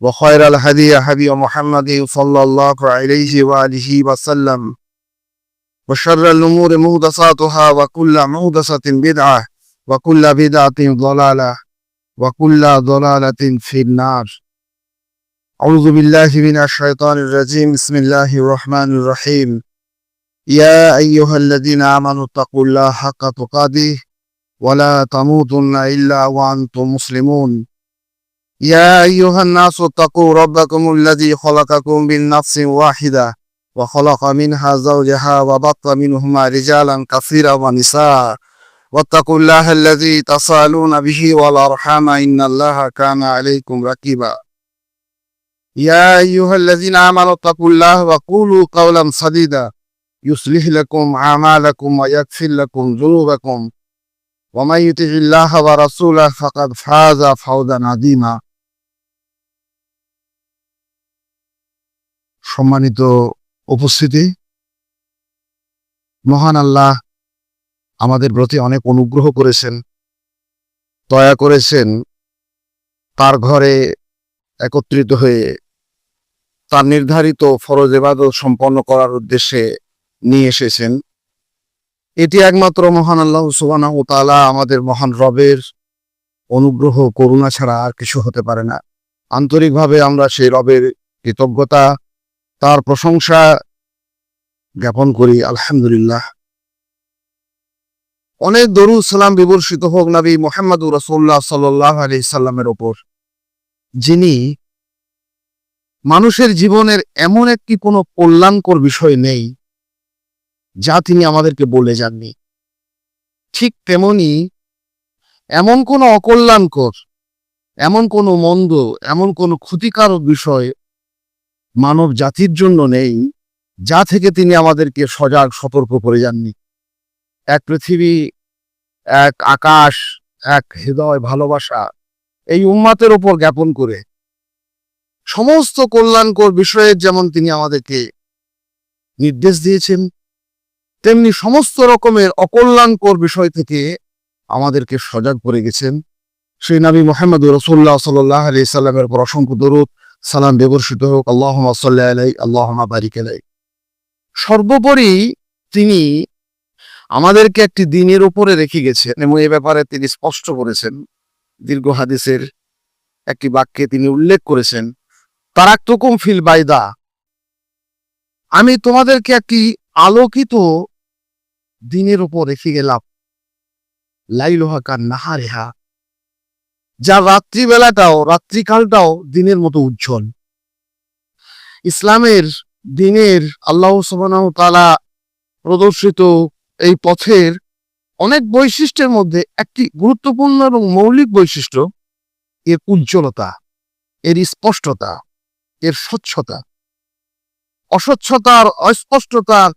وخير الهدي هدي محمد صلى الله عليه وآله وسلم. وشر الأمور مهدساتها وكل مهدسة بدعة وكل بدعة ضلالة وكل ضلالة في النار. أعوذ بالله من الشيطان الرجيم. بسم الله الرحمن الرحيم. يا أيها الذين آمنوا اتقوا الله حق تقاته ولا تموتن إلا وأنتم مسلمون. يا أيها الناس اتقوا ربكم الذي خلقكم من نفس واحدة وخلق منها زوجها وبط منهما رجالا كثيرا ونساء. واتقوا الله الذي تسألون به والأرحام إن الله كان عليكم رقيبا. يا أيها الذين آمنوا اتقوا الله وقولوا قولا سديدا. يصلح لكم أعمالكم ويغفر لكم ذنوبكم. ومن يطع الله ورسوله فقد فاز فوزا عظيما. সম্মানিত উপস্থিতি। মহান আল্লাহ আমাদের প্রতি অনেক অনুগ্রহ করেছেন, দয়া করেছেন, তার ঘরে একত্রিত হয়ে তার নির্ধারিত ফরজ এবাদত সম্পন্ন করার উদ্দেশ্যে নিয়ে এসেছেন। এটি একমাত্র মহান আল্লাহ সুবানা ও তালা আমাদের মহান রবের অনুগ্রহ করুণা ছাড়া আর কিছু হতে পারে না। আন্তরিকভাবে আমরা সেই রবের কৃতজ্ঞতা তার প্রশংসা জ্ঞাপন করি, আলহামদুলিল্লাহ। অনেক দরুদ সালাম বিবর্ষিত হোক নবী মোহাম্মদুর রসোল্লাহ সাল্লাহ আলি সাল্লামের ওপর, যিনি মানুষের জীবনের এমন একটি কোনো কল্যাণকর বিষয় নেই, যা তিনি আমাদেরকে বলে যাননি। ঠিক তেমনি এমন কোনো অকল্যাণকর, এমন কোনো মন্দ, এমন কোনো ক্ষতিকারক বিষয় মানব জাতির জন্য নেই, যা থেকে তিনি আমাদেরকে সজাগ, সতর্ক করে যাননি। এক পৃথিবী, এক আকাশ, এক হৃদয় ভালোবাসা, এই উম্মাতের ওপর জ্ঞাপন করে সমস্ত কল্যাণকর বিষয়ের যেমন তিনি আমাদেরকে নির্দেশ দিয়েছেন, তেমনি সমস্ত রকমের অকল্যাণকর বিষয় থেকে আমাদেরকে সজাগ করে গেছেন। সেই নবী মোহাম্মদ রসুল্লাহ সাল্লাহ আলি সাল্লামের পর অসংখ্য দরুদ সালাম ব্যবর্ষিত হোক আল্লাহ সাল্লাহ আলাই আল্লাহ বারিক আলাই সর্বোপরি তিনি আমাদেরকে একটি দিনের উপরে রেখে গেছেন এবং এ ব্যাপারে তিনি স্পষ্ট করেছেন। দীর্ঘ হাদিসের একটি বাক্যে তিনি উল্লেখ করেছেন তারাক তারাক্তকুম ফিল বাইদা। আমি তোমাদেরকে একটি আলোকিত দিনের উপর রেখে গেলাম। লাইলোহাকার নাহারেহা। যা রাত্রিবেলাটাও, রাত্রিকালটাও দিনের মতো উজ্জ্বল। ইসলামের দিনের আল্লাহ তালা প্রদর্শিত এই পথের অনেক বৈশিষ্ট্যের মধ্যে একটি গুরুত্বপূর্ণ এবং মৌলিক বৈশিষ্ট্য, এর উজ্জ্বলতা, এর স্পষ্টতা, এর স্বচ্ছতা। অস্বচ্ছতার, অস্পষ্টতার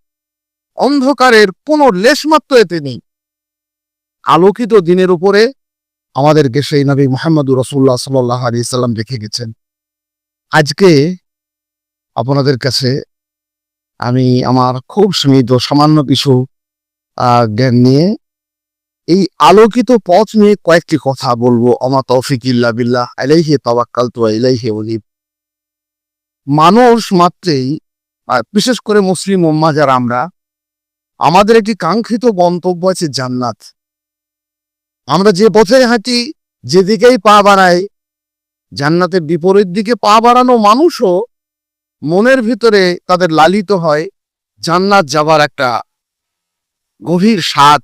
অন্ধকারের কোনো লেশমাত্র এতে নেই। আলোকিত দিনের উপরে আমাদেরকে সেই নবী মোহাম্মদুর রসুল্লাহ সাল্লাহ আলী সাল্লাম রেখে গেছেন। আজকে আপনাদের কাছে আমি আমার খুব সীমিত, সামান্য কিছু জ্ঞান নিয়ে এই আলোকিত পথ নিয়ে কয়েকটি কথা বলব। আমার তৌফিক ইল্লা বিল্লাহ, আলাইহে তাবাক্কাল তো আলাইহে অলিব মানুষ মাত্রেই বিশেষ করে মুসলিম উম্মা যারা আমরা, আমাদের একটি কাঙ্ক্ষিত গন্তব্য আছে জান্নাত। আমরা যে পথে হাঁটি, যেদিকেই পা বাড়াই, জান্নাতের বিপরীত দিকে পা বাড়ানো মানুষও মনের ভিতরে তাদের লালিত হয়। জান্নাত যাবার একটা গভীর স্বাদ,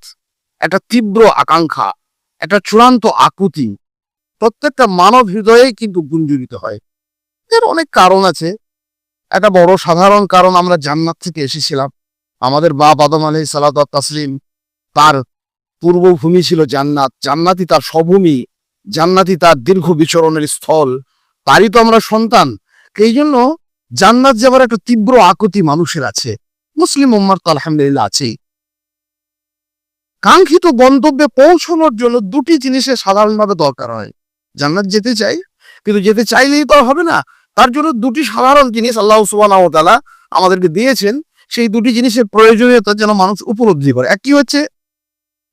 একটা তীব্র আকাঙ্ক্ষা, একটা চূড়ান্ত আকুতি, প্রত্যেকটা মানব হৃদয়ে কিন্তু গুঞ্জরিত হয়। এর অনেক কারণ আছে। একটা বড় সাধারণ কারণ আমরা জান্নাত থেকে এসেছিলাম। আমাদের বাপ আদম আলহ সালাত তাসলিম, তার পূর্বভূমি ছিল জান্নাত। জান্নাতি তার স্বভূমি জান্নাতি তার দীর্ঘ বিচরণের স্থল। তারই তো আমরা সন্তান। এই জন্য জান্নাত যাবার একটা তীব্র আকতি মানুষের আছে। মুসলিম উম্মার তো আলহামদুলিল্লাহ আছেই। কাঙ্ক্ষিত গন্তব্যে পৌঁছানোর জন্য দুটি জিনিসের সাধারণভাবে দরকার হয়। জান্নাত যেতে চাই, কিন্তু যেতে চাইলেই তো হবে না। তার জন্য দুটি সাধারণ জিনিস আল্লাহ ওয়া আমাদেরকে দিয়েছেন। সেই দুটি জিনিসের প্রয়োজনীয়তা যেন মানুষ উপলব্ধি করে। একই হচ্ছে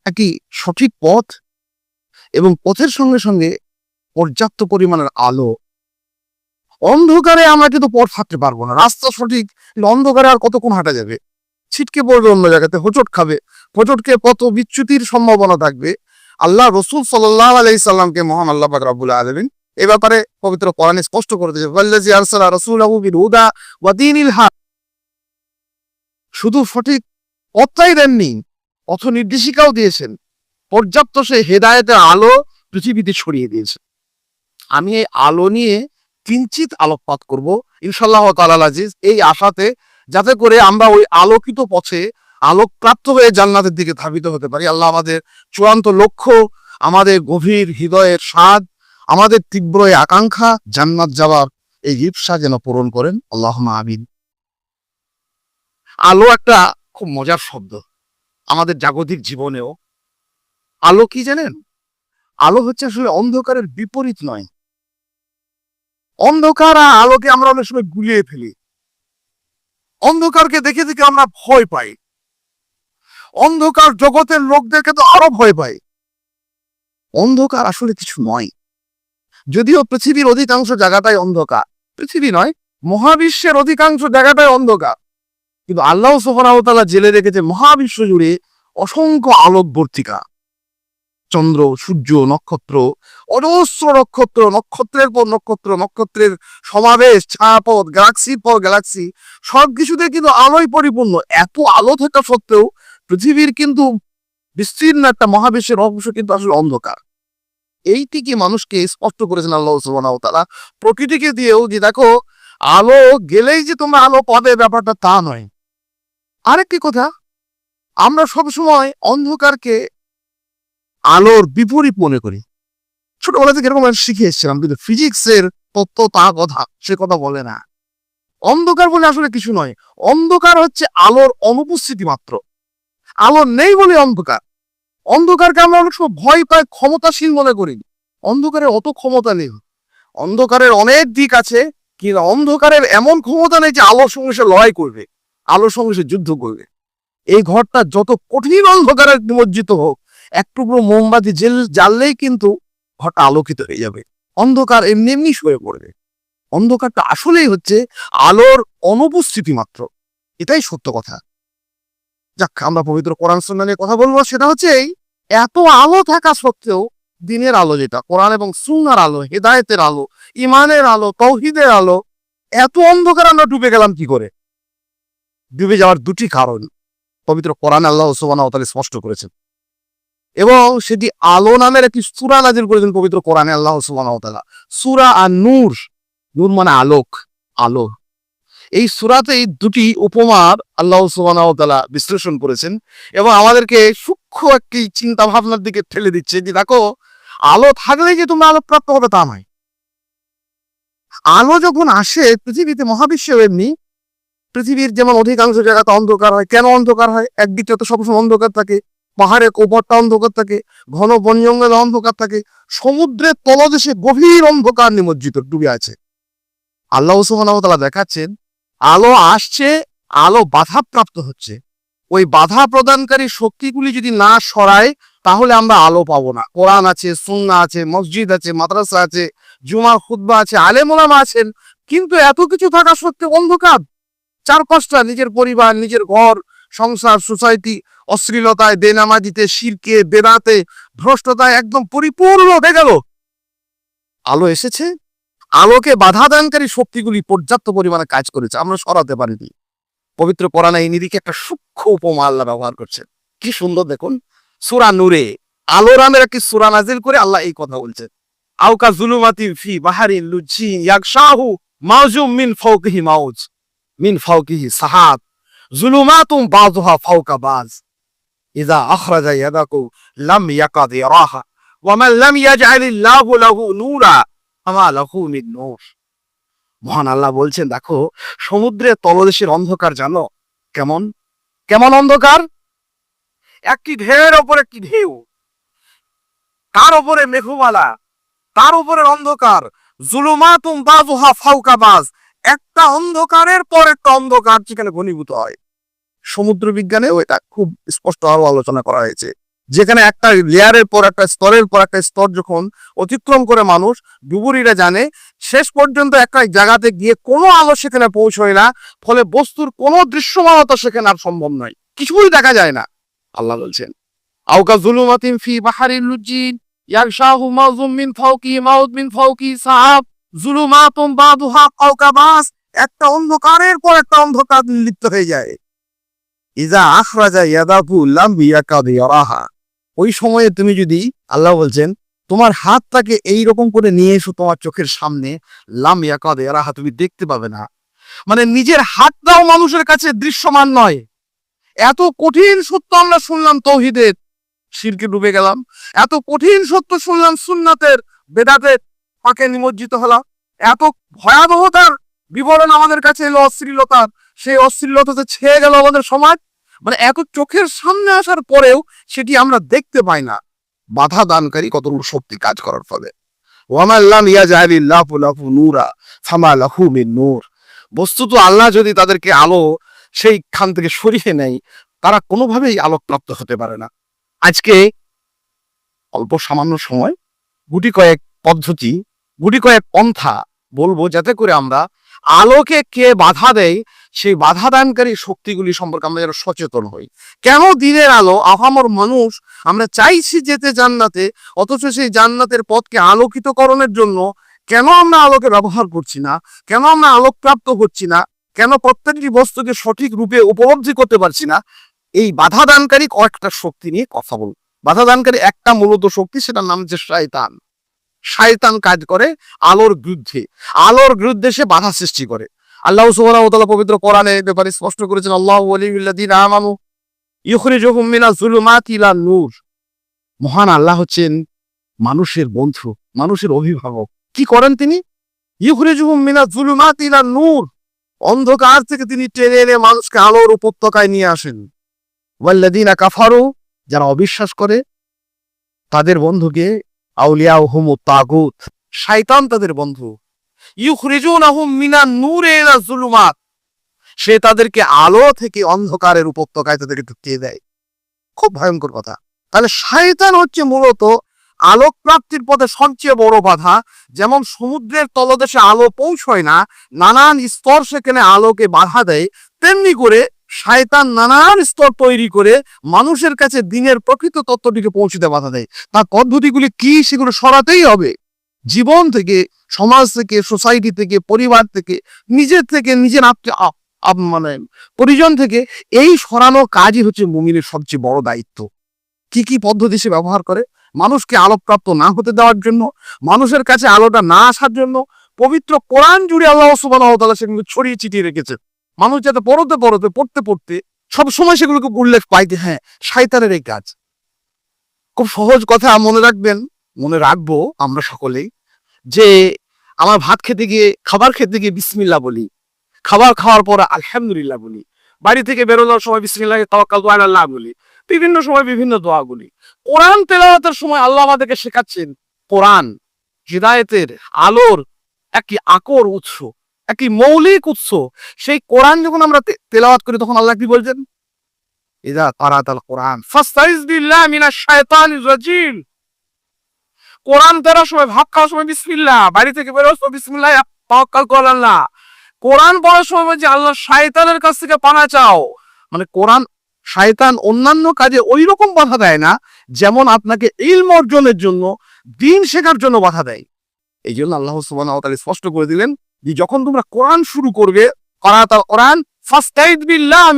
একই সঠিক পথ এবং পথের সঙ্গে সঙ্গে পর্যাপ্ত পরিমাণের আলো। অন্ধকারে আমরা কিন্তু পথ হাঁটতে পারব না। রাস্তা সঠিক অন্ধকারে আর কতক্ষণ হাঁটা যাবে? ছিটকে পড়বে অন্য জায়গাতে, হোঁচট খাবে। হোঁচটকে কত বিচ্যুতির সম্ভাবনা থাকবে। আল্লাহ রসুল সাল্লাহ আলাই সাল্লামকে মহান আল্লাহ পাক রাব্বুল আলামিন এ ব্যাপারে পবিত্র কোরআনে স্পষ্ট করে দিয়েছে দীনিল শুধু সঠিক পথটাই দেননি পথ নির্দেশিকাও দিয়েছেন। পর্যাপ্ত সে হেদায়েতের আলো পৃথিবীতে ছড়িয়ে দিয়েছে। আমি এই আলো নিয়ে কিঞ্চিত আলোকপাত করব ইনশাল্লাহ তাআলা আজিজ, এই আশাতে যাতে করে আমরা ওই আলোকিত পথে আলোকপ্রাপ্ত হয়ে জান্নাতের দিকে ধাবিত হতে পারি। আল্লাহ আমাদের চূড়ান্ত লক্ষ্য, আমাদের গভীর হৃদয়ের স্বাদ, আমাদের তীব্র আকাঙ্ক্ষা, জান্নাত যাওয়ার এই ইপসা যেন পূরণ করেন। আল্লাহ আমিন। আলো একটা খুব মজার শব্দ। আমাদের জাগতিক জীবনেও। আলো কি জানেন? আলো হচ্ছে আসলে অন্ধকারের বিপরীত নয়। অন্ধকার আর আলোকে আমরা অনেক সময় গুলিয়ে ফেলি। অন্ধকারকে দেখে দেখে আমরা ভয় পাই। অন্ধকার জগতের লোকদেরকে তো আরও ভয় পাই অন্ধকার আসলে কিছু নয়। যদিও পৃথিবীর অধিকাংশ জায়গাটাই অন্ধকার, পৃথিবী নয়, মহাবিশ্বের অধিকাংশ জায়গাটাই অন্ধকার। কিন্তু আল্লাহ সোফরাহতালা জেলে রেখেছে মহাবিশ্ব জুড়ে অসংখ্য আলোকবর্তিকা চন্দ্র, সূর্য, নক্ষত্র, অজস্র নক্ষত্র, নক্ষত্রের পর নক্ষত্র, নক্ষত্রের সমাবেশ ছায়াপথ গ্যালাক্সির পর গ্যালাক্সি সব কিছুতে কিন্তু আলোয় পরিপূর্ণ। এত আলো থাকা সত্ত্বেও পৃথিবীর কিন্তু বিস্তীর্ণ একটা মহাবিশ্বের অংশ কিন্তু আসলে অন্ধকার। এইটিকে মানুষকে স্পষ্ট করেছেন আল্লাহ ওয়া তাআলা? প্রকৃতিকে দিয়েও যে দেখো, আলো গেলেই যে তোমরা আলো পাবে, ব্যাপারটা তা নয়। আরেকটি কথা, আমরা সবসময় অন্ধকারকে আলোর বিপরীত মনে করি। ছোটবেলা থেকে এরকম শিখে এসেছিলাম, কিন্তু ফিজিক্সের তত্ত্ব তা কথা, সে কথা বলে না। অন্ধকার বলে আসলে কিছু নয়, অন্ধকার হচ্ছে আলোর অনুপস্থিতি মাত্র। আলো নেই বলে অন্ধকার। অন্ধকারকে আমরা অনেক সময় ভয় পাই ক্ষমতাশীল মনে করি। অন্ধকারের অত ক্ষমতা নেই। অন্ধকারের অনেক দিক আছে, কিন্তু অন্ধকারের এমন ক্ষমতা নেই যে আলোর সঙ্গে সে লড়াই করবে। আলোর সঙ্গে সে যুদ্ধ করবে। এই ঘরটা যত কঠিন অন্ধকারে নিমজ্জিত হোক, এক টুকরো মোমবাতি জেল জ্বাললেই কিন্তু ঘরটা আলোকিত হয়ে যাবে। অন্ধকার এমনি এমনি শুয়ে পড়বে। অন্ধকারটা আসলেই হচ্ছে আলোর অনুপস্থিতি মাত্র। এটাই সত্য কথা। যাক, আমরা পবিত্র কোরআন সুন্নাহ নিয়ে কথা বলব। সেটা হচ্ছে এই, এত আলো থাকা সত্ত্বেও দিনের আলো যেটা, কোরআন এবং সুন্নার আলো, হেদায়েতের আলো ইমানের আলো তৌহিদের আলো, এত অন্ধকার আমরা ডুবে গেলাম কি করে? ডুবে যাওয়ার দুটি কারণ পবিত্র কোরআন আল্লাহ ওয়া তাআলা স্পষ্ট করেছেন। এবং সেটি আলো নামের একটি সুরা নাজির করেছেন পবিত্র কোরআনে আল্লাহ তাআলা। সূরা আর নূর নূর মানে আলোক, আলো। এই সূরাতেই দুটি উপমার আল্লাহ ওয়া বিশ্লেষণ করেছেন এবং আমাদেরকে সূক্ষ্ম একটি চিন্তা ভাবনার দিকে ঠেলে দিচ্ছে যে দেখো, আলো থাকলে যে তোমরা আলোকপ্রাপ্ত হবে তা নয়। আলো যখন আসে, পৃথিবীতে মহাবিশ্বেও এমনি পৃথিবীর যেমন অধিকাংশ জায়গাতে অন্ধকার হয়, কেন অন্ধকার হয়? একদিকটা তো সবসময় অন্ধকার থাকে, পাহাড়ের কোপরটা অন্ধকার থাকে, ঘন বন জঙ্গলে অন্ধকার থাকে, সমুদ্রের তলদেশে গভীর অন্ধকার নিমজ্জিত ডুবে আছে। আল্লাহ তাআলা দেখাচ্ছেন, আলো আসছে, আলো বাধাপ্রাপ্ত হচ্ছে। ওই বাধা প্রদানকারী শক্তিগুলি যদি না সরায়, তাহলে আমরা আলো পাবো না। কোরআন আছে সুন্না আছে, মসজিদ আছে, মাদ্রাসা আছে, জুমার খুতবা আছে আলেমোলামা আছেন, কিন্তু এত কিছু থাকা সত্ত্বেও অন্ধকার। চার পাঁচটা নিজের পরিবার, নিজের ঘর, সংসার, সোসাইটি, অশ্লীলতায়, বেনামাজিতে, শিরকে, বেদাতে, ভ্রষ্টতায় একদম পরিপূর্ণ হয়ে গেল। আলো এসেছে। আলোকে বাধা দানকারী শক্তিগুলি পর্যাপ্ত পরিমাণে কাজ করেছে। আমরা সরাতে পারিনি। পবিত্র কোরআনে এই নিরিখে একটা সূক্ষ্ম উপমা আল্লাহ ব্যবহার করছেন। কি সুন্দর দেখুন। সুরা নূরে আলো নামের একটি সুরা নাজিল করে আল্লাহ এই কথা বলছেন। আউকা জুলুমাতি ফি বাহারিন লুজি ইয়াকশাহু মাউজুম মিন ফাওকিহি মাউজ। মিন ফাওকিহি সাহাব জুলুমাতুম বাযুহা ফাওকা বাজ ইযা আখরাজা ইয়াদাকু লাম ইয়াকাদ ইয়ারাহা ওয়া মান লাম ইয়াজআলিল্লাহু লাহু নূরা ফামা লাহু মিন নূর মহান আল্লাহ বলছেন, দেখো, সমুদ্রের তলদেশের অন্ধকার জানো? কেমন? কেমন অন্ধকার? একটি ঢেউয়ের ওপর একটি ঢেউ। তার উপরে মেঘমালা, তার উপরে অন্ধকার। জুলুমাতুম বাজুহা ফাউকা বাজ একটা অন্ধকারের পর একটা অন্ধকার যেখানে ঘনীভূত হয়। সমুদ্র বিজ্ঞানেও এটা খুব স্পষ্ট আরও আলোচনা করা হয়েছে। যেখানে একটা লেয়ারের পর একটা স্তরের পর একটা স্তর যখন অতিক্রম করে মানুষ, ডুবুরিরা জানে, শেষ পর্যন্ত একটা জায়গাতে গিয়ে কোনো আলো সেখানে পৌঁছয় না, ফলে বস্তুর কোনো দৃশ্যমানতা সেখানে আর সম্ভব নয়। কিছুই দেখা যায় না, আল্লাহ বলছেন। আউকা জুলুমাতিন ফি বাহারিল লুজিন ইয়াগশাহু মাউজুম মিন ফাওকি মাউদ মিন ফাওকি সাহাব। জুলুমাতুম বাদুহা কাউকাবাস একটা অন্ধকারের পর একটা অন্ধকার লিপ্ত হয়ে যায়। ইজা আখরাজা ইয়াদাহু লাম ইয়াকাদ ইয়ারাহা ওই সময়ে তুমি যদি, আল্লাহ বলছেন, তোমার হাতটাকে এই রকম করে নিয়ে এসো তোমার চোখের সামনে লাম ইয়াকাদ ইয়ারাহা তুমি দেখতে পাবে না। মানে নিজের হাতটাও মানুষের কাছে দৃশ্যমান নয়। এত কঠিন সত্য আমরা শুনলাম তৌহিদের শিরকে ডুবে গেলাম। এত কঠিন সত্য শুনলাম সুন্নাতের, বেদাতের পাকে নিমজ্জিত হলাম। এত ভয়াবহতার বিবরণ আমাদের কাছে এলো অশ্লীলতার সেই অশ্লীলতাতে ছেয়ে গেল আমাদের সমাজ মানে এত চোখের সামনে আসার পরেও সেটি আমরা দেখতে পাই না। বাধা দানকারী কতগুলো শক্তি কাজ করার ফলে। বস্তুত আল্লাহ যদি তাদেরকে আলো সেইখান থেকে সরিয়ে নেয়, তারা কোনোভাবেই আলোকপ্রাপ্ত হতে পারে না। আজকে অল্প সামান্য সময়, গুটি কয়েক পদ্ধতি গুটি কয়েক পন্থা বলব যাতে করে আমরা আলোকে কে বাধা দেয়, সেই বাধা দানকারী শক্তিগুলি সম্পর্কে আমরা যেন সচেতন হই। কেন দিনের আলো? আহামর মানুষ, আমরা চাইছি যেতে জান্নাতে, অথচ সেই জান্নাতের পথকে আলোকিতকরণের জন্য কেন আমরা আলোকে ব্যবহার করছি না? কেন আমরা আলোকপ্রাপ্ত হচ্ছি না? কেন প্রত্যেকটি বস্তুকে সঠিক রূপে উপলব্ধি করতে পারছি না? এই বাধা দানকারী কয়েকটা শক্তি নিয়ে কথা বলব। বাধা দানকারী একটা মূলত শক্তি, সেটার নাম হচ্ছে শয়তান। শয়তান কাজ করে আলোর বিরুদ্ধে আলোর বিরুদ্ধে সে বাধা সৃষ্টি করে। আল্লাহ সুবহানাহু পবিত্র কোরআনে ব্যাপারে স্পষ্ট করেছেন, আল্লাহু ইলান নূর। মহান আল্লাহ হচ্ছেন মানুষের বন্ধু, মানুষের অভিভাবক। কি করেন তিনি? নূর। অন্ধকার থেকে তিনি টেনে এনে মানুষকে আলোর উপত্যকায় নিয়ে আসেন। ওয়াল্লাযিনা কাফারু, যারা অবিশ্বাস করে, তাদের বন্ধুকে আউলিয়া হুম তাগুত শয়তান তাদের বন্ধু। ইউখরিজুনাহুম মিনান নূরে ইলা জুলুমাত। সে তাদেরকে আলো থেকে অন্ধকারের উপত্যকায় তাদেরকে ঢুকিয়ে দেয়। খুব ভয়ঙ্কর কথা। তাহলে শয়তান হচ্ছে মূলত আলোক প্রাপ্তির পথে সবচেয়ে বড় বাধা। যেমন সমুদ্রের তলদেশে আলো পৌঁছয় না, নানান স্তর সেখানে আলোকে বাধা দেয়, তেমনি করে শয়তান নানান স্তর তৈরি করে মানুষের কাছে দিনের প্রকৃত তত্ত্বটিকে পৌঁছতে বাধা দেয়। তার পদ্ধতিগুলি কি সেগুলো সরাতেই হবে। জীবন থেকে, সমাজ থেকে সোসাইটি থেকে, পরিবার থেকে, নিজের থেকে, নিজের আপ- মানে পরিজন থেকে এই সরানো কাজই হচ্ছে মুমিনের সবচেয়ে বড় দায়িত্ব। কি কি পদ্ধতি সে ব্যবহার করে? মানুষকে আলোকপ্রাপ্ত না হতে দেওয়ার জন্য, মানুষের কাছে আলোটা না আসার জন্য, পবিত্র কোরআন জুড়ে আল্লাহ ওয়া সেগুলো ছড়িয়ে ছিটিয়ে রেখেছে। মানুষ যাতে পড়তে পড়তে পড়তে পড়তে সবসময় সেগুলোকে উল্লেখ পাইতে হ্যাঁ শয়তানের এই কাজ। খুব সহজ কথা মনে রাখবেন, মনে রাখব আমরা সকলেই, যে আমার ভাত খেতে গিয়ে, খাবার খেতে গিয়ে বিসমিল্লাহ বলি। খাবার খাওয়ার পর আলহামদুলিল্লাহ বলি। বাড়ি থেকে বেরোনোর সময় বিসমিল্লাহ তাওয়াক্কাল, দোয়া আল্লাহ বলি। বিভিন্ন সময় বিভিন্ন দোয়া দোয়াগুলি কোরআন তেলাওয়াতের সময় আল্লাহ আমাদেরকে শেখাচ্ছেন, কোরআন, হৃদায়তের, আলোর, একটি আকর উৎস। একটি মৌলিক উৎস। সেই কোরআন যখন আমরা তেলাওয়াত করি, তখন আল্লাহ কি বলছেন? তারাতাল কোরআন রাজিম। কোরআন সময়, ভাত খাওয়ার সময়, বিসমিল্লাহ, বাড়ি থেকে বিসমিল্লাহ তাওয়াক্কাল আল্লাহ। কোরআন পড়ার সময় আল্লাহ শয়তানের কাছ থেকে পানা চাও। মানে কোরআন শয়তান অন্যান্য কাজে ওই রকম বাধা দেয় না, যেমন আপনাকে ইলম অর্জনের জন্য, দিন শেখার জন্য বাধা দেয়। এই জন্য আল্লাহ সুবহানাহু স্পষ্ট করে দিলেন যখন তোমরা কোরআন শুরু করবে করাতাল কোরআন ফাস্তাইদ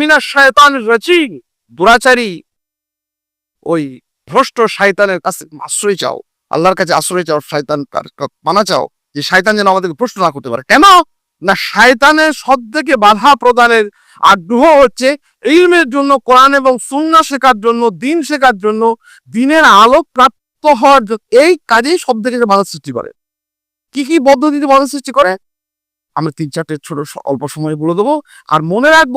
মিনাশ শাইতানির রাজিম। দুরাচারী, ওই ভ্রষ্ট শয়তানের কাছে আশ্রয় চাও, আল্লাহর কাছে আশ্রয় চাও শয়তান মানা চাও, যে শয়তান যেন আমাদেরকে প্রশ্ন না করতে পারে। কেন? না শয়তানের সব থেকে বাধা প্রদানের আগ্রহ হচ্ছে ইলমের জন্য, কোরআন এবং সুন্না শেখার জন্য, দিন শেখার জন্য, দিনের আলো প্রাপ্ত হওয়ার এই কাজেই সব থেকে বাধা সৃষ্টি করে। কি কি পদ্ধতিতে বাধা সৃষ্টি করে? আমরা তিন চারটে ছোট অল্প সময় বলে দেবো। আর মনে রাখব,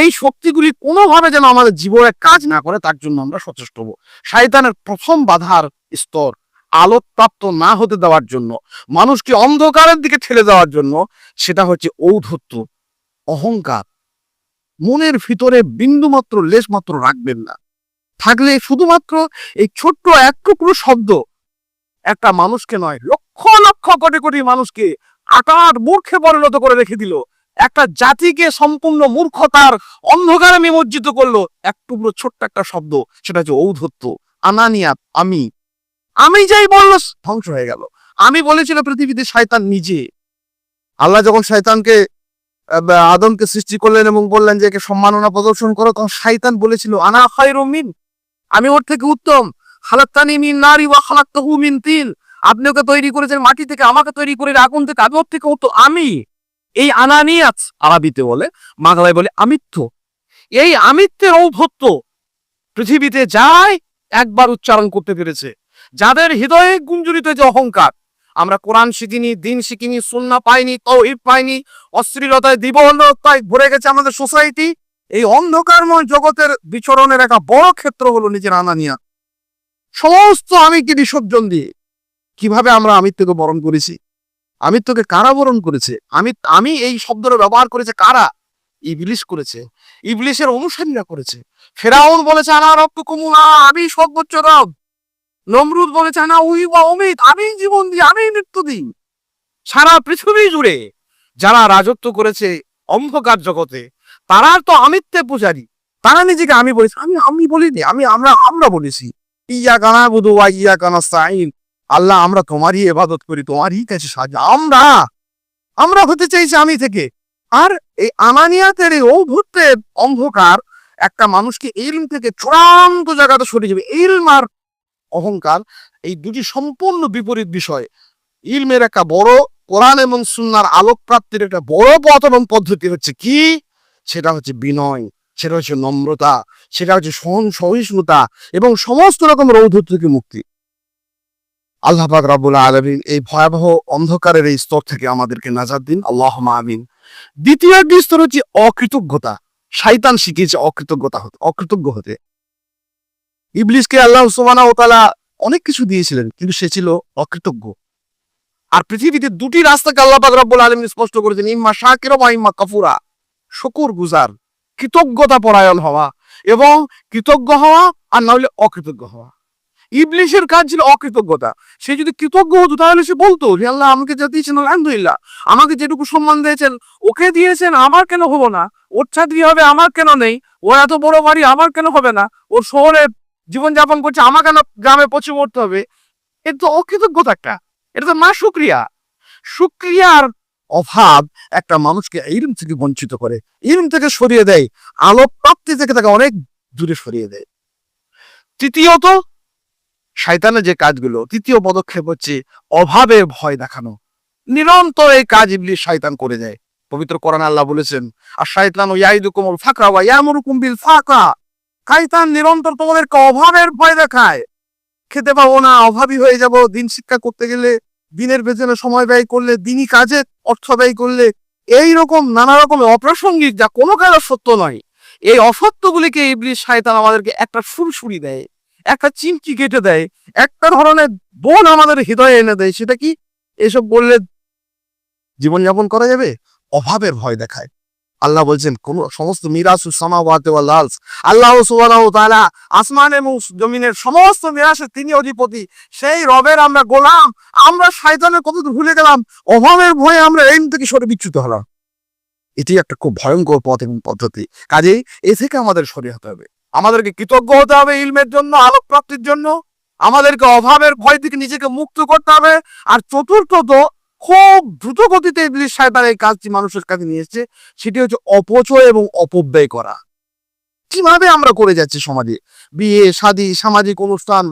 এই শক্তিগুলি কোনোভাবে যেন আমাদের জীবনে কাজ না করে, তার জন্য আমরা সচেষ্ট হব। শয়তানের প্রথম বাধার স্তর আলোকপ্রাপ্ত না হতে দেওয়ার জন্য, মানুষকে অন্ধকারের দিকে ঠেলে দেওয়ার জন্য, সেটা হচ্ছে ঔদ্ধত্য, অহংকার। মনের ভিতরে বিন্দুমাত্র লেশ মাত্র রাখবেন না। থাকলে শুধুমাত্র এই ছোট্ট এক টুকরো শব্দ, একটা মানুষকে নয়, লক্ষ লক্ষ কোটি কোটি মানুষকে আকার মূর্খে পরিণত করে রেখে দিল। একটা জাতিকে সম্পূর্ণ মূর্খতার অন্ধকারে নিমজ্জিত করল। এক টুকরো ছোট্ট একটা শব্দ, সেটা হচ্ছে ঔদ্ধত্য। আনানিয়াত আমি। আমি যাই বলল, ধ্বংস হয়ে গেল। আমি বলেছিল পৃথিবীতে শয়তান নিজে। আল্লাহ যখন শয়তানকে আদমকে সৃষ্টি করলেন এবং বললেন যে একে সম্মাননা প্রদর্শন করো, তখন শয়তান বলেছিল, আনা খায়রু মিন। আমি ওর থেকে উত্তম। খালাক্তানি মিন নারী ওয়া খালাক্তাহু মিন তিল। আপনি ওকে তৈরি করেছেন মাটি থেকে, আমাকে তৈরি করে আগুন থেকে আমি ওর থেকে উত্তম আমি। এই আনানিয়াত আরবিতে বলে, বাংলায় বলে আমিত্ব। এই আমিত্বের ঔদ্ধত্য পৃথিবীতে যায়, একবার উচ্চারণ করতে পেরেছে। যাদের হৃদয়ে গুঞ্জরিত যে অহংকার, আমরা কোরআন শিখিনি, দিন শিখিনি সুন্না পাইনি তৌহিদ পাইনি, অশ্লীলতায় দিবহীনতায় ভরে গেছে আমাদের সোসাইটি, এই অন্ধকারময় জগতের বিচরণের একটা বড় ক্ষেত্র হলো নিজের আনানিয়া সমস্ত আমিকে বিসর্জন দিয়ে কীভাবে আমরা আমিত্বকে বরণ করেছি? আমিত্বকে কারা বরণ করেছে? আমি আমি এই শব্দটা ব্যবহার করেছে কারা? ইবলিশ করেছে। ইবলিশের অনুসারীরা করেছে। ফেরাউন বলেছে আনা রক্ত কুমুনা আমি সর্বোচ্চ রব। নমরুদ বলেছে না উই বা অমিত আমি জীবন দিই, আমি মৃত্যু দিই। সারা পৃথিবী জুড়ে যারা রাজত্ব করেছে অন্ধকার জগতে, তারা তো আমিত্বে পূজারি। তারা নিজেকে আমি বলেছি, আমি আমি বলিনি, আমি, আমরা আমরা বলেছি, ইয়া কানা বুধু ইয়া কানা সাইন আল্লাহ, আমরা তোমারই এবাদত করি, তোমারই কাছে সাজা আমরা আমরা হতে চাইছি আমি থেকে। আর এই আনানিয়াতের এই ঔভূতের অন্ধকার একটা মানুষকে ইলম থেকে চূড়ান্ত জায়গাতে সরে যাবে ইলম আর অহংকার এই দুটি সম্পূর্ণ বিপরীত বিষয়। ইলমের একটা বড় কোরআন এবং সুন্নার আলোক প্রাপ্তির একটা বড় এবং পদ্ধতি হচ্ছে কি? সেটা হচ্ছে বিনয়, সেটা হচ্ছে নম্রতা, সেটা হচ্ছে সহন সহিষ্ণুতা এবং সমস্ত রকমের ঔদ্ধত্য থেকে মুক্তি। আল্লাহ পাক রাব্বুল আলামিন এই ভয়াবহ অন্ধকারের এই স্তর থেকে আমাদেরকে নাজাত দিন। আল্লাহ আমিন। দ্বিতীয় একটি স্তর হচ্ছে অকৃতজ্ঞতা। শয়তান শিখিয়েছে অকৃতজ্ঞতা হতে, অকৃতজ্ঞ হতে। ইবলিসকে আল্লাহ ওয়া তাআলা অনেক কিছু দিয়েছিলেন, কিন্তু সে ছিল অকৃতজ্ঞ। আর পৃথিবীতে দুটি রাস্তাকে আল্লাহ পাক রব্বুল আলামিন স্পষ্ট করেছেন, ইম্মা শাকির ওয়া ইম্মা কাফুরা। শকুর গুজার, কৃতজ্ঞতা পরায়ণ হওয়া এবং কৃতজ্ঞ হওয়া আর না হলে অকৃতজ্ঞ হওয়া। ইবলিশের কাজ ছিল অকৃতজ্ঞতা। সে যদি কৃতজ্ঞ হতো, তাহলে সে বলতো যে, আল্লাহ, আমাকে যা দিয়েছেন, আলহামদুলিল্লাহ। আমাকে যেটুকু সম্মান দিয়েছেন, ওকে দিয়েছেন, আমার কেন হব না? ওর চাকরি হবে, আমার কেন নেই? ওর এত বড় বাড়ি, আমার কেন হবে না? ওর শহরে জীবনযাপন করছে, আমার কেন গ্রামে পচে মরতে হবে? এটা তো অকৃতজ্ঞতা একটা। এটা তো মা সুক্রিয়া। সুক্রিয়ার অভাব একটা মানুষকে ইলম থেকে বঞ্চিত করে। ইলম থেকে সরিয়ে দেয় আলো প্রাপ্তি থেকে তাকে অনেক দূরে সরিয়ে দেয়। তৃতীয়ত শয়তানের যে কাজগুলো, তৃতীয় পদক্ষেপ হচ্ছে অভাবে ভয় দেখানো। নিরন্তর এই কাজ ইবলিশ শয়তান করে যায় পবিত্র কোরআন আল্লাহ বলেছেন, আর শয়তান ও ইয়াইদুকুমুল ফাকরা ওয়া ইয়ামুরুকুম বিল ফাকা শয়তান নিরন্তর তোমাদেরকে অভাবের ভয় দেখায়। খেতে পাবো না, অভাবী হয়ে যাব। দিন শিক্ষা করতে গেলে, দিনের পেছনে সময় ব্যয় করলে, দিনই কাজে অর্থ ব্যয় করলে এই রকম নানা রকমের অপ্রাসঙ্গিক যা কোনো কারও সত্য নয়। এই অসত্যগুলিকে ইবলিশ শয়তান আমাদেরকে একটা সুরসুরি দেয়। একটা চিমকি কেটে দেয়। একটা ধরনের বোন আমাদের হৃদয়ে এনে দেয়, সেটা কি? এসব বললে জীবনযাপন করা যাবে? অভাবের ভয় দেখায়। আল্লাহ বলছেন, কোন সমস্ত মিরাসু সামাওয়াতে ওয়াল আরজ আল্লাহ সুবহানাহু ওয়া তাআলা আসমান এবং জমিনের সমস্ত মিরাসের তিনি অধিপতি। সেই রবের আমরা গোলাম, আমরা শয়তানের কত ভুলে গেলাম, অভাবের ভয়ে আমরা এই থেকে সরে বিচ্যুত হলাম? এটি একটা খুব ভয়ঙ্কর পথ এবং পদ্ধতি। কাজেই এ থেকে আমাদের সরে হতে হবে। আমাদেরকে কৃতজ্ঞ হতে হবে ইলমের জন্য আলোক প্রাপ্তির জন্য। আমাদেরকে অভাবের ভয় থেকে নিজেকে মুক্ত করতে হবে। আর চতুর্থত, খুব দ্রুত গতিতে ইবলিশ এই কাজটি মানুষের কাছে নিয়ে এসেছে। সেটি হচ্ছে অপচয় এবং অপব্যয় করা। কীভাবে আমরা করে যাচ্ছি সমাজে? বিয়ে, শাদী, সামাজিক অনুষ্ঠান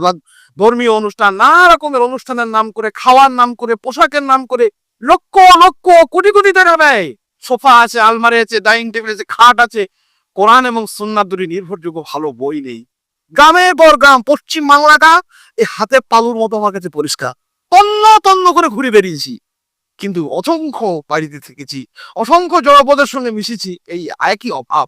ধর্মীয় অনুষ্ঠান, নানা রকমের অনুষ্ঠানের নাম করে, খাওয়ার নাম করে, পোশাকের নাম করে, লক্ষ লক্ষ কোটি কোটি টাকা ব্যয়। সোফা আছে, আলমারি আছে, ডাইনিং টেবিল আছে, খাট আছে কোরআন এবং সুন্নাত দুটি নির্ভরযোগ্য ভালো বই নেই। গ্রামের পর গ্রাম, পশ্চিম বাংলাটা এই হাতে পালুর মতো আমার কাছে পরিষ্কার। তন্ন তন্ন করে ঘুরে বেরিয়েছি কিন্তু অসংখ্য বাড়িতে থেকেছি, অসংখ্য জড়পদের সঙ্গে মিশেছি, এই একই অভাব?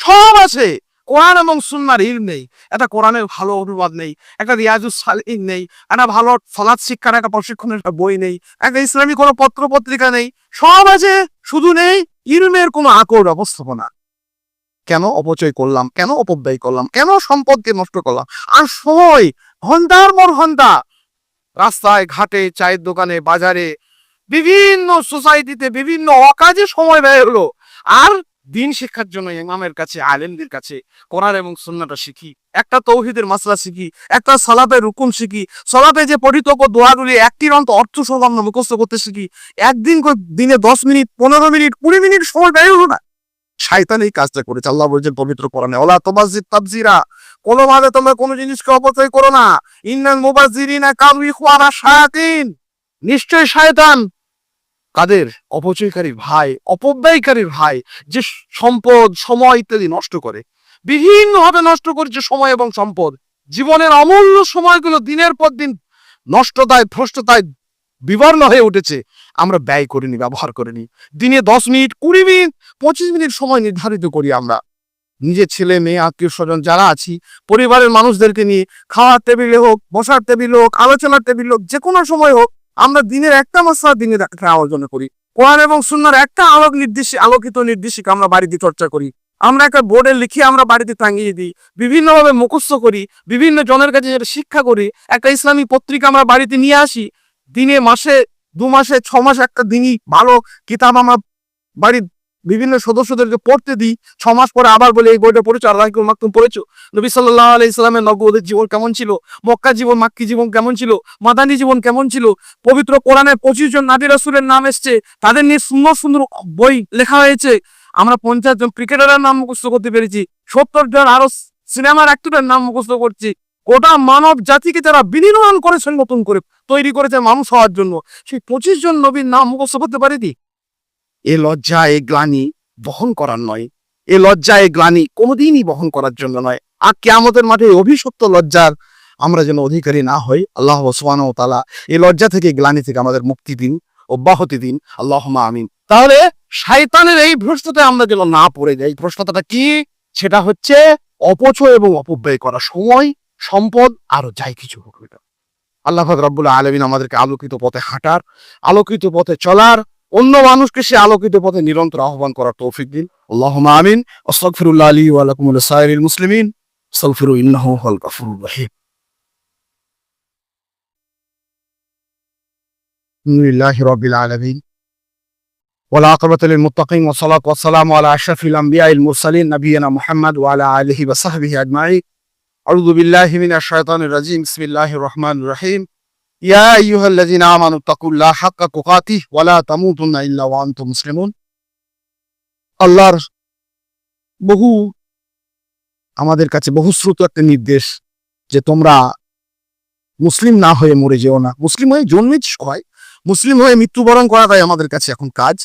সব আছে, কোরআন এবং সুন্নার ইল নেই, একটা কোরআনের ভালো অনুবাদ নেই, একটা রিয়াজুস সালিন নেই, একটা ভালো সলাৎ শিক্ষার, একটা প্রশিক্ষণের বই নেই, একটা ইসলামী কোনো পত্র পত্রিকা নেই, সব আছে, শুধু নেই ইলমের কোনো আকর ব্যবস্থাপনা। কেন অপচয় করলাম? কেন অপব্যয় করলাম? কেন সম্পদকে নষ্ট করলাম? আর সময়, ঘণ্টার পর ঘণ্টা রাস্তায়, ঘাটে, চায়ের দোকানে, বাজারে, বিভিন্ন সোসাইটিতে বিভিন্ন অকাজে সময় ব্যয় হলো। আর দিন শিক্ষার জন্য ইমামের কাছে, আলেমদের কাছে, কোরআন এবং সুন্নাটা শিখি। একটা তৌহিদের মাসলা শিখি, একটা সালাতের রুকুন শিখি, সালাতে যে পঠিতব্য দোয়াগুলি একটির অন্ত অর্থ সংলগ্ন মুখস্থ করতে শিখি, একদিন দিনে দশ মিনিট, পনেরো মিনিট, কুড়ি মিনিট সময় ব্যয় হলো না? শাইতান এই কাজটা করেছে। আল্লাহ বলছেন, পবিত্র কোরআনে, ওলা তোমাজিদ তাবজিরা, কোনোভাবে তোমরা কোনো জিনিসকে অপচয় করো না। ইন্নাল মুবাজিরিনা কামু ইখওয়ানা শায়াতিন। নিশ্চয় শয়তান কাদের? অপচয়কারী ভাই, অপব্যয়কারী ভাই, যে সম্পদ, সময় ইত্যাদি নষ্ট করে। বিভিন্নভাবে নষ্ট করছে সময় এবং সম্পদ। জীবনের অমূল্য সময়গুলো দিনের পর দিন নষ্টতায়, ভ্রষ্টতায় বিবর্ণ হয়ে উঠেছে, আমরা ব্যয় করিনি ব্যবহার করিনি দিনে দশ মিনিট, কুড়ি মিনিট, পঁচিশ মিনিট সময় নির্ধারিত করি আমরা। নিজের ছেলে, মেয়ে, আত্মীয় স্বজন যারা আছি, পরিবারের মানুষদেরকে নিয়ে, খাওয়ার টেবিলে হোক, বসার টেবিল হোক, আলোচনার টেবিল হোক, যে কোনো সময় হোক, আমরা দিনের একটা মাসা দিনে একটা আলোচনা করি। কোরআন এবং সুন্নার একটা আলোক নির্দেশ, আলোকিত নির্দেশিকা আমরা বাড়িতে চর্চা করি। আমরা একটা বোর্ডে লিখে আমরা বাড়িতে টাঙিয়ে দিই, বিভিন্নভাবে মুখস্থ করি, বিভিন্ন জনের কাছে যেটা শিক্ষা করি, একটা ইসলামী পত্রিকা আমরা বাড়িতে নিয়ে আসি দিনে মাসে, দু মাসে, ছ মাসে একটা দিনই ভালো কিতাব আমরা বাড়ির বিভিন্ন সদস্যদেরকে পড়তে দিই, ছ মাস পরে আবার বলে, এই বইটা পড়েছো? আল্লাহ মাকতুম পড়েছো? নবী সাল্লাহ আলাই ইসলামের নগদের জীবন কেমন ছিল? মক্কা জীবন, মাক্কি জীবন কেমন ছিল? মাদানী জীবন কেমন ছিল? পবিত্র কোরআনে পঁচিশ জন নাবি রাসুলের নাম এসছে। তাদের নিয়ে সুন্দর সুন্দর বই লেখা হয়েছে। আমরা পঞ্চাশ জন ক্রিকেটারের নাম মুখস্থ করতে পেরেছি। সত্তর জন আরও সিনেমার অ্যাক্টরের নাম মুখস্থ করছি। গোটা মানব জাতিকে তারা বিনির্মাণ করেছেন, নতুন করে তৈরি করেছে মানুষ হওয়ার জন্য, সেই পঁচিশ জন নবীর নাম মুখস্থ করতে পারেনি এ লজ্জা, এ গ্লানি বহন করার নয়। এ লজ্জা, এ গ্লানি কোনোদিনই বহন করার জন্য নয়। আর কেয়ামতের মাঠে অভিশপ্ত লজ্জার আমরা যেন অধিকারী না হই, আল্লাহ ওসমান ও তালা এই লজ্জা থেকে, গ্লানি থেকে আমাদের মুক্তি দিন, অব্যাহতি দিন। আল্লাহ আমিন। তাহলে শয়তানের এই ভ্রষ্টতায় আমরা যেন না পড়ে যাই ভ্রষ্টতাটা কি? সেটা হচ্ছে অপচয় এবং অপব্যয় করা। সময় সম্পদ আরো যাই কিছু হোক এটা আল্লাহ রাব্বুল আলমিন আমাদেরকে আলোকিত পথে হাঁটার আলোকিত পথে চলার অন্য মানুষকে সে আলোকিত পথে নিরন্তর আহ্বান করার তৌফিক দিন আল্লাহ আমিন আস্তাগফিরুল্লাহ আলী ওয়া লাকুম ওয়া লিসাইরিল মুসলিমিন আস্তাগফিরু ইন্নাহু হুয়াল গাফুরুর রহিম لله رب العالمين والعاقبة للمتقين والصلاة والسلام على أشرف الأنبياء المرسلين نبينا محمد وعلى آله وصحبه أجمعين আউদুবিল্লাহিমিনা শয়তান রাজিম ইসমিল্লাহ রহমান রাহিম। ইয়া আইয়ুহাল্লাযিনা আমানু তাকুল্লাহ হাক্কা তুকাতিহ ওয়ালা তামুতুন্না ইল্লা ওয়া আনতুম মুসলিমুন। আল্লাহর বহু, আমাদের কাছে বহুশ্রুত একটা নির্দেশ যে তোমরা মুসলিম না হয়ে মরে যেও না। মুসলিম হয়ে জন্মে হয়। মুসলিম হয়ে মৃত্যুবরণ করাটাই আমাদের কাছে এখন কাজ।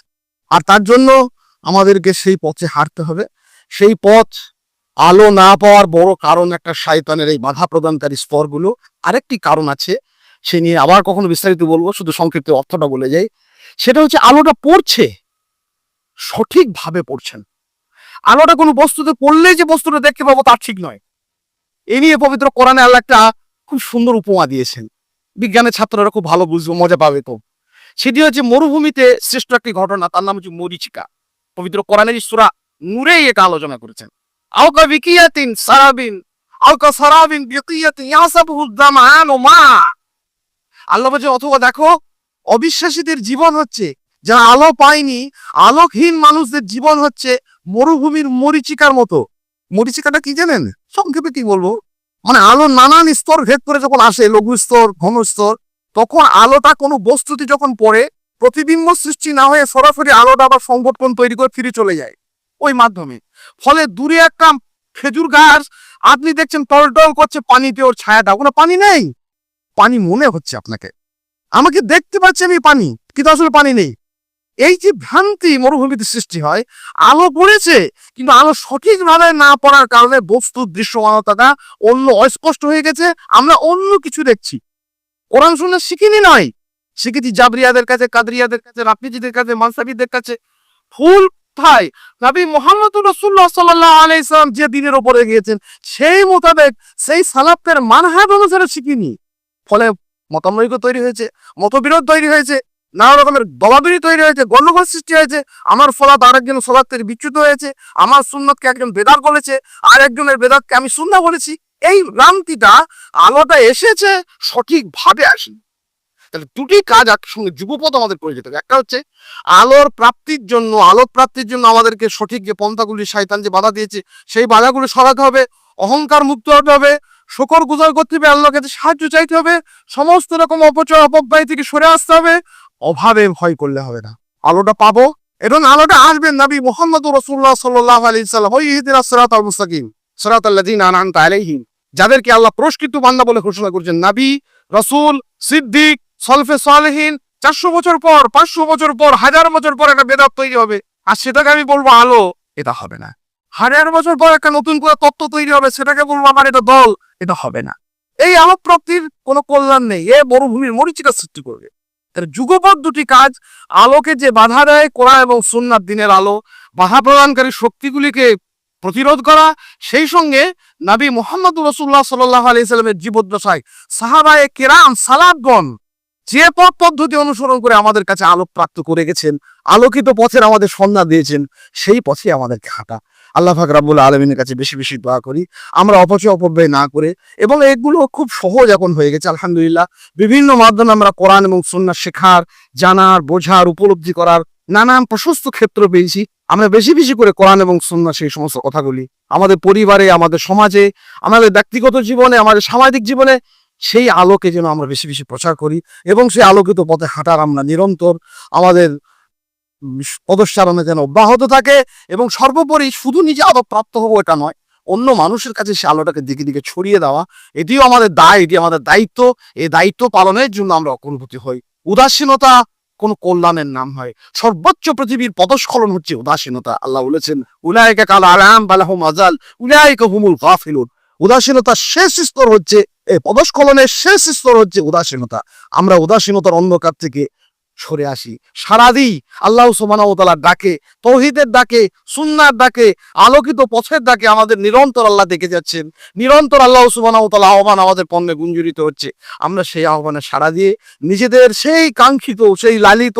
আর তার জন্য আমাদেরকে সেই পথে হারতে হবে। সেই পথ আলো না পাওয়ার বড় কারণ একটা শায়তানের এই বাধা প্রদানকারী স্তরগুলো। আরেকটি কারণ আছে, সে নিয়ে আবার কখনো বিস্তারিত বলব, শুধু সংক্ষিপ্ত অর্থটা বলে যাই। সেটা হচ্ছে আলোটা পড়ছে, সঠিকভাবে পড়ছেন আলোটা কোনো বস্তুতে পড়লে যে বস্তুটা দেখতে পাবো তার ঠিক নয়। এ নিয়ে পবিত্র কোরআনে আল্লাহ একটা খুব সুন্দর উপমা দিয়েছেন। বিজ্ঞানের ছাত্ররা খুব ভালো বুঝব মজা পাবে তো। সেটি হচ্ছে মরুভূমিতে শ্রেষ্ঠ একটি ঘটনা, তার নাম হচ্ছে মরিচিকা। পবিত্র কোরআনের সুরা নূরেই এটা আলোচনা করেছেন। বিকিয়াতিন সারাবিন আওকা সারাবিন বিকিয়াতিন ইয়াসাবহু দামান ও মা আল্লাহ বলছে, অথবা দেখো, অবিশ্বাসীদের জীবন হচ্ছে, যারা আলো পায়নি, আলোকহীন মানুষদের জীবন হচ্ছে মরুভূমির মরিচিকার মতো। মরিচিকাটা কি জানেন? সংক্ষেপে কি বলব? মানে আলো নানান স্তর ভেদ করে যখন আসে, লঘু স্তর, ঘন স্তর, তখন আলোটা কোনো বস্তুতে যখন পড়ে, প্রতিবিম্ব সৃষ্টি না হয়ে সরাসরি আলোটা আবার সংগঠন তৈরি করে ফিরে চলে যায়। ওই মাধ্যমে। ফলে দূরে একটা খেজুর গাছ। আপনি দেখছেন টলটল করছে, পানিতে ওর ছায়াটা কোনো পানি নেই। পানি মনে হচ্ছে আপনাকে। আমাকে দেখতে পাচ্ছি আমি পানি, কিন্তু আসলে পানি নেই। এই যে ভ্রান্তি মরুভূমিতে সৃষ্টি হয়, আলো পড়েছে, কিন্তু আলো সঠিকভাবে না পড়ার কারণে বস্তুর দৃশ্যমানতাটা অন্য অস্পষ্ট হয়ে গেছে। আমরা অন্য কিছু দেখছি। কোরআন শুনে শিখিনি নয়। শিখেছি জাবরিয়াদের কাছে, কাদরিয়াদের কাছে, রাফিজিদের কাছে, মানসাবিদের কাছে। ফুল ভাই নবী মোহাম্মদ রসুল্লাহ সাল্লাহ আলাইসালাম যে দিনের ওপরে গিয়েছেন, সেই মোতাবেক সেই সালাফের মানহাজ অনুসারে শিখিনি। ফলে মতামৈক্য তৈরি হয়েছে, মতবিরোধ তৈরি হয়েছে, নানা রকমের দলাদলি তৈরি হয়েছে, গণ্ডগোল সৃষ্টি হয়েছে, আমার ফলাত আরেকজন থেকে বিচ্যুত হয়েছে, আমার সুন্নতকে একজন বেদার বলেছে আর একজনের বেদাতকে আমি সুন্না বলেছি, এই ভ্রান্তিটা আলোটা এসেছে, সঠিকভাবে আসেনি। তাহলে দুটি কাজ একসঙ্গে যুগপথ আমাদের করে যেতে হবে। একটা হচ্ছে আলোর প্রাপ্তির জন্য, আলোর প্রাপ্তির জন্য আমাদেরকে সঠিক যে পন্থাগুলি শয়তান যে বাধা দিয়েছে, সেই বাধাগুলি সরাতে হবে, অহংকার মুক্ত হতে হবে, শকর গুজর করতে হবে, আল্লাহর কাছে সাহায্য চাইতে হবে, সমস্ত রকম অপচয়, অপব্যয় থেকে সরে আসতে হবে, অভাবে ভয় করলে হবে না। আলোটা পাবো, এবং আলোটা আসবেন নবী মোহাম্মদ রসুল্লাহ সাল্লাহ আলী সাল্লাম। ওই সিরাত আল মুস্তাকিম সিরাত আনআমতা আলাইহিম। যাদেরকে আল্লাহ পুরস্কৃত বান্দা বলে ঘোষণা করছেন, নবী, রসুল, সিদ্দিক সলফে সালেহীন চারশো বছর পর, পাঁচশো বছর পর, হাজার বছর পর একটা বেদাত তৈরি হবে। আর সেটাকে আমি বলব আলো। এটা হবে না। হাজার বছর পর একটা নতুন করে তত্ত্ব তৈরি হবে, সেটাকে বলব আমার এটা দল। এটা হবে না। এই আলোক প্রাপ্তির কোনো কল্যাণ নেই। এ মরুভূমির মরিচিকা সৃষ্টি করবে। তার যুগপথ দুটি কাজ, আলোকে যে বাধা দেয় কোরআন এবং সুন্নার দিনের আলো, বাধা প্রদানকারী শক্তিগুলিকে প্রতিরোধ করা, সেই সঙ্গে নবী মোহাম্মদ রসুল্লাহ সাল্লাহ আলি সাল্লামের জীবদ্দশায় সাহাবায়ে কেরাম সালাদগণ যে পথ পদ্ধতি অনুসরণ করে আমাদের কাছে আলোক প্রাপ্ত করে গেছেন, আলোকিত পথের আমাদের সন্ধান দিয়েছেন, সেই পথে আমাদেরকে হাঁটা। আল্লাহ ফাক রাবুল আলমিনের কাছে বেশি বেশি দোয়া করি। আমরা অপচয় অপব্যয় না করে এবং এগুলো খুব সহজ এখন হয়ে গেছে, আলহামদুলিল্লাহ। বিভিন্ন মাধ্যমে আমরা কোরআন এবং সুন্নাহ শেখার, জানার, বোঝার, উপলব্ধি করার নানান প্রশস্ত ক্ষেত্র পেয়েছি। আমরা বেশি বেশি করে কোরআন এবং সুন্নাহ সেই সমস্ত কথাগুলি আমাদের পরিবারে, আমাদের সমাজে, আমাদের ব্যক্তিগত জীবনে, আমাদের সামাজিক জীবনে সেই আলোকে যেন আমরা বেশি বেশি প্রচার করি এবং সেই আলোকিত পথে হাঁটার আমরা নিরন্তর আমাদের উম, যেন অব্যাহত থাকে এবং সর্বোপরি শুধু নিজে আলো প্রাপ্ত হব এটা নয় অন্য মানুষের কাছে সে আলোটাকে দিকে দিকে ছড়িয়ে দেওয়া এটিও আমাদের দায় এটি আমাদের দায়িত্ব। এই দায়িত্ব পালনের জন্য আমরা অকনুভূতি হই। উদাসীনতা কোন কল্যাণের নাম হয়। সর্বোচ্চ পৃথিবীর পদস্খলন হচ্ছে উদাসীনতা। আল্লাহ বলেছেন উলায়কা কাল আলাম বালাহুম আজাল উলায়কা হুমুল গাফিলুন। উদাসীনতার শেষ স্তর হচ্ছে এই পদস্খলনের শেষ স্তর হচ্ছে উদাসীনতা। আমরা উদাসীনতার অন্ধকার থেকে সরে আসি। সারাদিই আল্লাহ সুবহানাহু ডাকে, তৌহিদের ডাকে সুন্নার ডাকে, আলোকিত পথের ডাকে আমাদের নিরন্তর আল্লাহ দেখে যাচ্ছেন। নিরন্তর আল্লাহ সুবহানাহু আহ্বান আমাদের পণ্যে গুঞ্জরিত হচ্ছে। আমরা সেই আহ্বানে সাড়া দিয়ে নিজেদের সেই কাঙ্ক্ষিত, সেই লালিত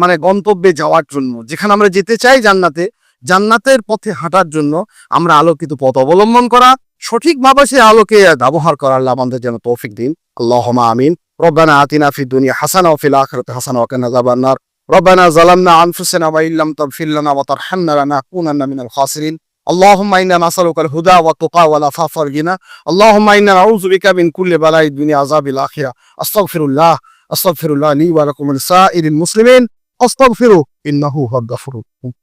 মানে গন্তব্যে যাওয়ার জন্য, যেখানে আমরা যেতে চাই জান্নাতে, জান্নাতের পথে হাঁটার জন্য আমরা আলোকিত পথ অবলম্বন করা সঠিকভাবে সেই আলোকে ব্যবহার করার আল্লাহ আমাদের যেন তৌফিক দিন আল্লাহুম্মা আমিন ربنا آتنا في الدنيا حسنة وفي الآخرة حسنة وقنا عذاب النار ربنا ظلمنا أنفسنا وإن لم تغفر لنا وترحمنا لنكونن من الخاسرين اللهم إنا نسألك الهدى والتقى والعفاف والغنى اللهم إنا نعوذ بك من كل بلاء الدنيا عذاب الآخرة أستغفر الله أستغفر الله لي ولكم ولسائر المسلمين أستغفره إنه هو الغفور الرحيم